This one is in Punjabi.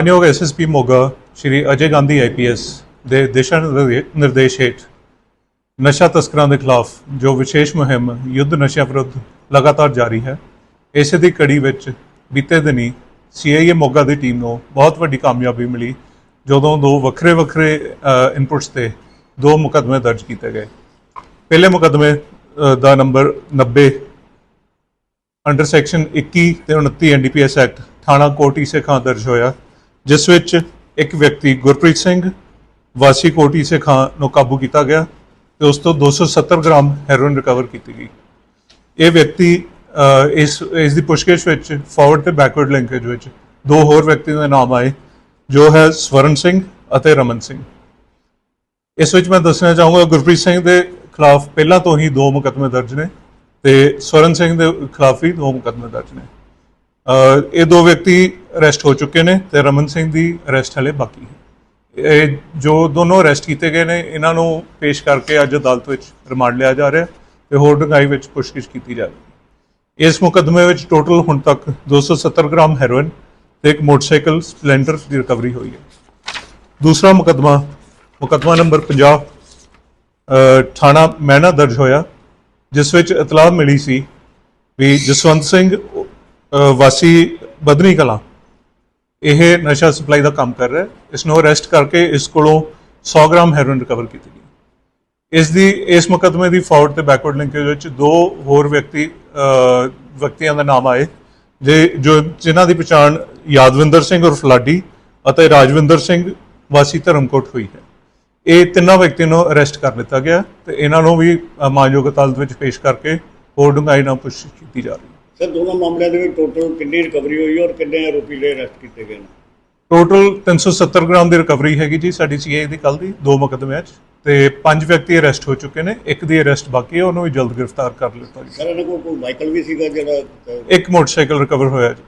ਮਾਨਯੋਗ ਐਸਐਸਪੀ ਮੋਗਾ ਸ਼੍ਰੀ ਅਜੇ ਗਾਂਧੀ ਆਈਪੀਐਸ ਦੇ ਦਿਸ਼ਾ ਨਿਰਦੇ- ਨਿਰਦੇਸ਼ ਹੇਠ ਨਸ਼ਾ ਤਸਕਰਾਂ ਦੇ ਖਿਲਾਫ ਜੋ ਵਿਸ਼ੇਸ਼ ਮੁਹਿੰਮ ਯੁੱਧ ਨਸ਼ਿਆਂ ਵਿਰੁੱਧ ਲਗਾਤਾਰ ਜਾਰੀ ਹੈ, ਇਸੇ ਦੀ ਕੜੀ ਵਿੱਚ ਬੀਤੇ ਦਿਨੀ ਸੀਆਈਏ ਮੋਗਾ ਦੀ ਟੀਮ ਨੂੰ ਬਹੁਤ ਵੱਡੀ ਕਾਮਯਾਬੀ ਮਿਲੀ, ਜਦੋਂ ਦੋ ਵੱਖਰੇ ਵੱਖਰੇ ਇਨਪੁਟਸ ਤੇ ਦੋ ਮੁਕੱਦਮੇ ਦਰਜ ਕੀਤੇ ਗਏ। ਪਹਿਲੇ ਮੁਕੱਦਮੇ ਦਾ ਨੰਬਰ 90 ਅੰਡਰ ਸੈਕਸ਼ਨ 21 ਤੇ 29 ਐਨਡੀਪੀਐਸ ਐਕਟ ਥਾਣਾ ਕੋਟੀ ਸੇ ਖਾਂ ਦਰਜ ਹੋਇਆ। ਜਿਸ ਵਿੱਚ ਇੱਕ ਵਿਅਕਤੀ ਗੁਰਪ੍ਰੀਤ ਸਿੰਘ ਵਾਸੀ ਕੋਟੀ ਸੇ ਖਾਂ ਨੂੰ ਕਾਬੂ ਕੀਤਾ ਗਿਆ ਤੇ ਉਸ ਤੋਂ 270 ਗ੍ਰਾਮ ਹੈਰੋਇਨ ਰਿਕਵਰ ਕੀਤੀ ਗਈ। ਇਹ ਵਿਅਕਤੀ ਇਸ ਇਸ ਦੀ ਪੁੱਛਗਿੱਛ ਵਿੱਚ ਫਾਰਵਰਡ ਤੇ ਬੈਕਵਰਡ ਲਿੰਕੇਜ ਵਿੱਚ ਦੋ ਹੋਰ ਵਿਅਕਤੀਆਂ ਦੇ ਨਾਮ ਆਏ, ਜੋ ਹੈ ਸਵਰਨ ਸਿੰਘ ਅਤੇ ਰਮਨ ਸਿੰਘ। ਇਸ ਵਿੱਚ ਮੈਂ ਦੱਸਣਾ ਚਾਹੂੰਗਾ, ਗੁਰਪ੍ਰੀਤ ਸਿੰਘ ਦੇ ਖਿਲਾਫ ਪਹਿਲਾਂ ਤੋਂ ਹੀ ਦੋ ਮੁਕੱਦਮੇ ਦਰਜ ਨੇ ਤੇ ਸਵਰਨ ਸਿੰਘ ਦੇ ਖਿਲਾਫ ਵੀ ਦੋ ਮੁਕੱਦਮੇ ਦਰਜ ਨੇ। ਇਹ ਦੋ ਵਿਅਕਤੀ ਅਰੈਸਟ ਹੋ ਚੁੱਕੇ ਨੇ ਤੇ ਰਮਨ ਸਿੰਘ ਦੀ ਅਰੈਸਟ ਹਲੇ ਬਾਕੀ ਹੈ। ਇਹ ਜੋ ਦੋਨੋਂ ਅਰੈਸਟ ਕੀਤੇ ਗਏ ਨੇ, ਇਹਨਾਂ ਨੂੰ ਪੇਸ਼ ਕਰਕੇ ਅੱਜ ਅਦਾਲਤ ਵਿੱਚ ਰਿਮਾਂਡ ਲਿਆ ਜਾ ਰਿਹਾ ਹੈ ਤੇ ਹੋਰ ਡੂੰਘਾਈ ਵਿੱਚ ਪੁੱਛਗਿੱਛ ਕੀਤੀ ਜਾ ਰਹੀ ਇਸ ਮੁਕੱਦਮੇ ਵਿੱਚ ਟੋਟਲ ਹੁਣ ਤੱਕ 270 ਗ੍ਰਾਮ ਹੈਰੋਇਨ ਤੇ ਇੱਕ ਮੋਟਰਸਾਈਕਲ ਸਪਲੈਂਡਰ ਦੀ ਰਿਕਵਰੀ ਹੋਈ ਹੈ। ਦੂਸਰਾ ਮੁਕੱਦਮਾ ਮੁਕੱਦਮਾ ਨੰਬਰ 50 ਥਾਣਾ ਮਹਿਣਾ ਦਰਜ ਹੋਇਆ, ਜਿਸ ਵਿੱਚ ਇਤਲਾਹ ਮਿਲੀ ਸੀ ਵੀ ਜਸਵੰਤ ਸਿੰਘ ਵਾਸੀ ਬਦਨੀ ਕਲਾਂ ਇਹ ਨਸ਼ਾ ਸਪਲਾਈ ਦਾ ਕੰਮ ਕਰ ਰਿਹਾ ਹੈ। ਇਸ ਨੂੰ ਅਰੈਸਟ ਕਰਕੇ ਇਸ ਕੋਲੋਂ 100 ਗ੍ਰਾਮ ਹੈਰੋਇਨ ਰਿਕਵਰ ਕੀਤੀ ਗਈ। ਇਸ ਦੀ, ਇਸ ਮੁਕੱਦਮੇ ਦੀ ਫਾਰਵਰਡ ਤੇ ਬੈਕਵਰਡ ਲਿੰਕੇਜ ਵਿੱਚ ਦੋ ਹੋਰ ਵਿਅਕਤੀ ਵਿਅਕਤੀਆਂ ਦਾ ਨਾਮ ਆਏ ਜੇ ਜੋ ਜਿਨ੍ਹਾਂ ਦੀ ਪਛਾਣ ਯਾਦਵਿੰਦਰ ਸਿੰਘ ਉਰਫ ਲਾਡੀ ਅਤੇ ਰਾਜਵਿੰਦਰ ਸਿੰਘ ਵਾਸੀ ਧਰਮਕੋਟ ਹੋਈ ਹੈ। ਇਹ ਤਿੰਨਾਂ ਵਿਅਕਤੀਆਂ ਨੂੰ ਅਰੈਸਟ ਕਰ ਲਿੱਤਾ ਗਿਆ ਤੇ ਇਹਨਾਂ ਨੂੰ ਵੀ ਮਾਨਯੋਗ ਅਦਾਲਤ ਵਿੱਚ ਪੇਸ਼ ਕਰਕੇ ਹੋਰ ਡੂੰਘਾਈ ਨਾਲ ਪੁੱਛ ਕੀਤੀ ਜਾ ਰਹੀ ਹੈ। ਸਰ ਦੋਨੋਂ ਮਾਮਲਿਆਂ ਦੇ ਵਿੱਚ ਟੋਟਲ ਕਿੰਨੀ ਰਿਕਵਰੀ ਹੋਈ ਔਰ ਕਿੰਨੇ ਆਰੋਪੀ ਦੇ ਅਰੈਸਟ ਕੀਤੇ ਗਏ ਨੇ? ਟੋਟਲ 370 ਗ੍ਰਾਮ ਦੀ ਰਿਕਵਰੀ ਹੈਗੀ ਜੀ ਸਾਡੀ ਸੀਆਈ ਦੀ ਕੱਲ ਦੀ ਦੋ ਮੁਕੱਦਮਿਆਂ 'ਚ ਤੇ ਪੰਜ ਵਿਅਕਤੀ ਅਰੈਸਟ ਹੋ ਚੁੱਕੇ ਨੇ ਇੱਕ ਦੀ ਅਰੈਸਟ ਬਾਕੀ ਹੈ ਉਹਨੂੰ ਵੀ ਜਲਦ ਗ੍ਰਿਫਤਾਰ ਕਰ ਲਿੱਤਾ ਜੀ ਸਰ ਇਹਨਾਂ ਕੋਲ ਕੋਈ ਵਾਹੀਕਲ ਵੀ ਸੀਗਾ ਜਿਹੜਾ ਇੱਕ ਮੋਟਰਸਾਈਕਲ ਰਿਕਵਰ ਹੋਇਆ ਜੀ।